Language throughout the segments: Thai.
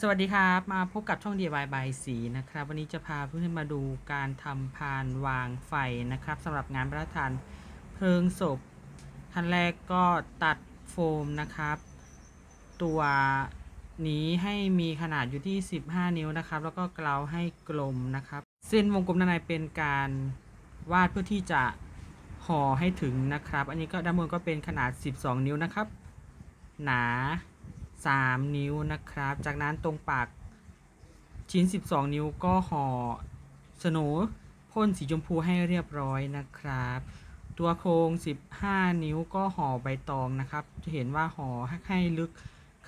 สวัสดีครับ มาพบกับช่อง DIY by สีนะครับ วันนี้จะพาเพื่อนมาดูการทำพานวางไฟนะครับสำหรับงานพระราชทานเพลิงศพขั้นแรกก็ตัดโฟมนะครับ ตัวนี้ให้มีขนาดอยู่ที่ 15 นิ้วนะครับ แล้วก็เกลาให้กลมนะครับ เส้นวงกลมด้านในเป็นการวาดเพื่อที่จะห่อให้ถึงนะครับ อันนี้ก็ด้านบนก็เป็นขนาด 12 นิ้วนะครับ หนา 3 นิ้วนะครับ จากนั้นตรงปากชิ้น 12 นิ้วก็ห่อสโหนพ่นสีชมพูให้เรียบร้อยนะครับ ตัวโครง 15 นิ้วก็ห่อใบตองนะครับ จะเห็นว่าห่อให้ลึก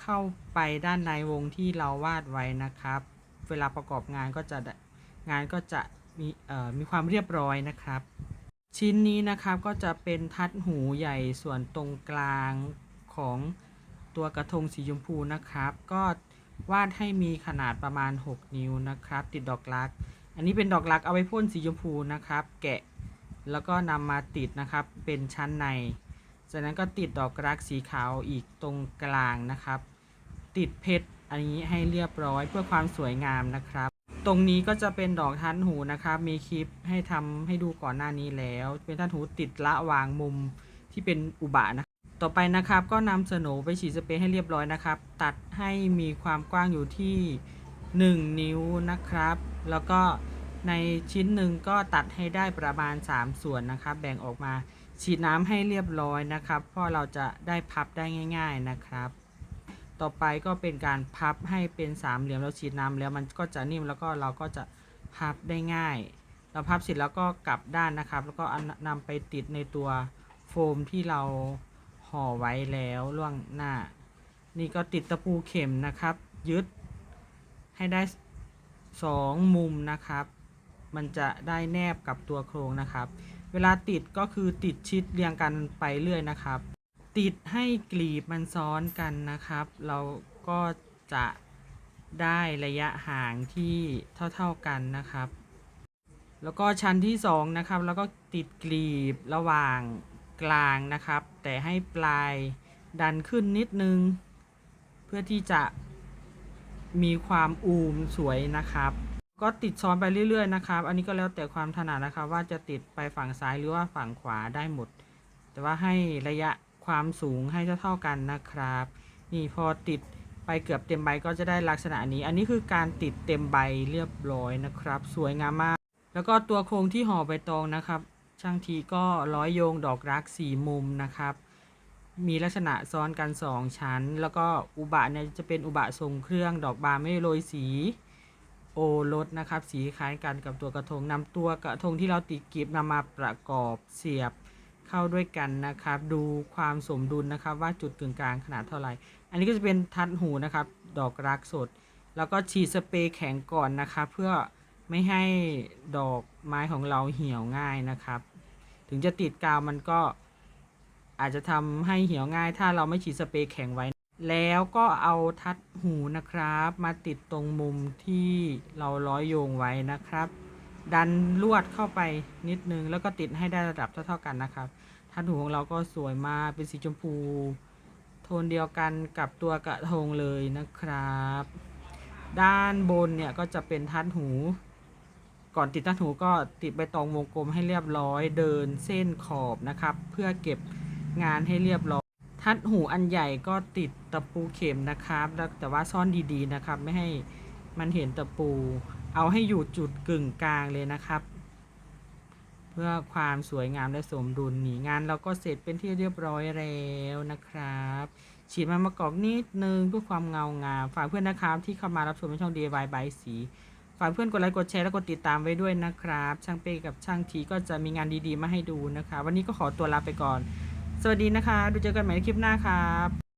เข้าไปด้านในวงที่เราวาดไว้นะครับ เวลาประกอบงานก็จะงานก็จะมีมีความเรียบร้อยนะครับ ชิ้นนี้นะครับก็จะเป็นทัดหูใหญ่ส่วนตรงกลางของ ตัวกระทงสีชมพูนะครับ ก็วาดให้มีขนาดประมาณ 6 นิ้วนะครับ ติดดอกรัก อันนี้เป็นดอกรักเอาไว้พ่นสีชมพูนะครับ แกะแล้วก็นำมาติดนะครับเป็นชั้นใน จากนั้นก็ติดดอกรักสีขาวอีกตรงกลางนะครับ ติดเพชรอันนี้ให้เรียบร้อยเพื่อความสวยงามนะครับ ตรงนี้ก็จะเป็นดอกทันหูนะครับ มีคลิปให้ทำให้ดูก่อนหน้านี้แล้ว เป็นทันหูติดละวางมุมที่เป็นอุบะนะ ต่อไปนะครับก็นำสโหนไปฉีดสเปรย์ให้เรียบร้อยนะครับ ตัดให้มีความกว้างอยู่ที่ 1 นิ้วนะครับ แล้วก็ในชิ้นหนึ่งก็ตัดให้ได้ประมาณ 3 ส่วนนะครับ แบ่งออกมาฉีดน้ำให้เรียบร้อยนะครับ เพราะเราจะได้พับได้ง่าย ๆนะครับ ต่อไปก็เป็นการพับให้เป็นสามเหลี่ยมแล้วฉีดน้ำแล้วมันก็จะนิ่มแล้วก็เราก็จะพับได้ง่าย เราพับเสร็จแล้วก็กลับด้านนะครับ แล้วก็นำไปติดในตัวโฟมที่เรา ห่อไว้แล้วล่วงหน้า นี่ก็ติดตะปูเข็มนะครับ ยึดให้ได้สองมุมนะครับ มันจะได้แนบกับตัวโครงนะครับ เวลาติดก็คือติดชิดเรียงกันไปเรื่อยนะครับ ติดให้กลีบมันซ้อนกันนะครับ เราก็จะได้ระยะห่างที่เท่า ๆกันนะครับ แล้วก็ชั้นที่สองนะครับ แล้วก็ติดกลีบระหว่าง กลางนะครับ แต่ให้ปลายดันขึ้นนิดนึง เพื่อที่จะมีความอูมสวยนะครับ ก็ติดซ้อนไปเรื่อย ๆ นะครับ อันนี้ก็แล้วแต่ความถนัดนะครับ ว่าจะติดไปฝั่งซ้ายหรือว่าฝั่งขวาได้หมด แต่ว่าให้ระยะความสูงให้เท่าๆกันนะครับ นี่พอติดไปเกือบเต็มใบก็จะได้ลักษณะนี้ อันนี้คือการติดเต็มใบเรียบร้อยนะครับ สวยงามมาก แล้วก็ตัวโครงที่ห่อใบตองนะครับ ช่างทีก็ร้อยโยงดอกรักสี่มุมนะครับ มีลักษณะซ้อนกัน2ชั้น แล้วก็อุบะเนี่ยจะเป็นอุบะทรงเครื่องดอกบานไม่โรยสีโอรสนะครับ สีคล้ายกันกับตัวกระทงนำตัวกระทงที่เราติดกีบนำมาประกอบเสียบเข้าด้วยกันนะครับ ดูความสมดุลนะครับ ว่าจุดกึ่งกลางขนาดเท่าไหร่ อันนี้ก็จะเป็นทัดหูนะครับ ดอกรักสด แล้วก็ฉีดสเปรย์แข็งก่อนนะครับ เพื่อ ไม่ให้ดอกไม้ของเราเหี่ยวง่ายนะครับ ถึงจะติดกาวมันก็อาจจะทำให้เหี่ยวง่าย ถ้าเราไม่ฉีดสเปรย์แข็งไว้ แล้วก็เอาทัดหูนะครับ มาติดตรงมุมที่เราร้อยโยงไว้นะครับ ดันลวดเข้าไปนิดนึง แล้วก็ติดให้ได้ระดับเท่าๆกันนะครับ ทัดหูของเราก็สวยมากเป็นสีชมพู โทนเดียวกันกับตัวกระทงเลยนะครับ ด้านบนเนี่ยก็จะเป็นทัดหู ก่อนติดทัดหูก็ติดใบตองวงกลมให้เรียบร้อยเดินเส้นขอบนะครับ เพื่อเก็บงานให้เรียบร้อย ทัดหูอันใหญ่ก็ติดตะปูเข็มนะครับ แต่ว่าซ่อนดีๆนะครับ ไม่ให้มันเห็นตะปู เอาให้อยู่จุดกึ่งกลางเลยนะครับ เพื่อความสวยงามและสมดุลนี่งานเราก็เสร็จเป็นที่เรียบร้อยแล้วนะครับฉีดมันมากอกนิดนึงเพื่อความเงางามฝากเพื่อนนะครับที่เข้ามารับชมในช่อง DIY by สี ฝากเพื่อนกดไลค์กดแชร์และกดติดตามไว้ด้วยนะครับ ช่างเป้กับช่างทีก็จะมีงานดีๆมาให้ดูนะคะ วันนี้ก็ขอตัวลาไปก่อน สวัสดีนะคะ ดูเจอกันใหม่ในคลิปหน้าครับ